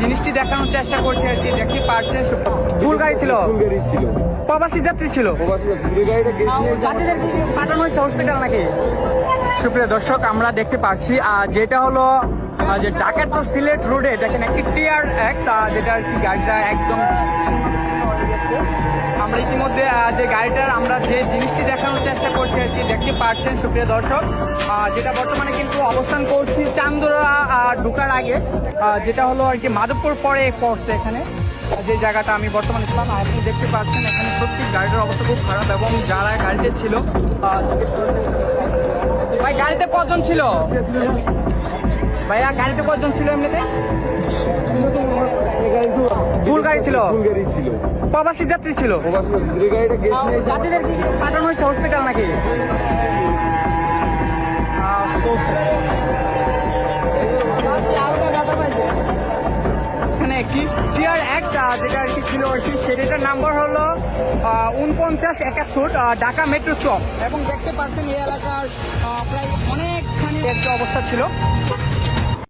জিনিসটি দেখানোর চেষ্টা করছি আর কি দেখতে পারছেন ভুল গাড়ি ছিল। ফুল গাড়ি ছিল। প্রবাসী যাত্রী ছিল। পাঠানো হয়েছে হসপিটাল নাকি? সুপ্রিয় দর্শক আমরা দেখতে পাচ্ছি আহ, যেটা হলো যে ঢাকা টু সিলেট রোডে দেখেন একটি টিআর এক্স যেটা আর কি গাড়িটা একদম আমরা ইতিমধ্যে যে গাড়িটার আমরা যে জিনিসটি দেখানোর চেষ্টা করছি আর কি দেখতে পারছেন সুপ্রিয় দর্শক। যেটা বর্তমানে কিন্তু অবস্থান করছি চান্দোরা ঢোকার আগে যেটা হলো আর কি মাধবপুর পরে পড়ছে এখানে যে জায়গাটা আমি বর্তমানে ছিলাম আপনি দেখতে পাচ্ছেন এখানে সত্যি গাড়িটার অবস্থা খুব খারাপ এবং যারা গাড়িতে ছিল ভাই গাড়িতে কজন ছিল? ভাইয়া গাড়িতে কজন ছিল এমনিতে? ফুল গাড়ি ছিল? প্রবাসী যাত্রী ছিল? যাত্রীদের পাঠানো হয়েছে হসপিটাল নাকি? একটি টিআর এক্স যেটা আর কি ছিল আর কি সেটার নাম্বার হলো উনপঞ্চাশ একাত্তর ঢাকা মেট্রো চক। এবং দেখতে পাচ্ছেন, এই এলাকার প্রায় অনেকখানি একটা অবস্থা ছিল।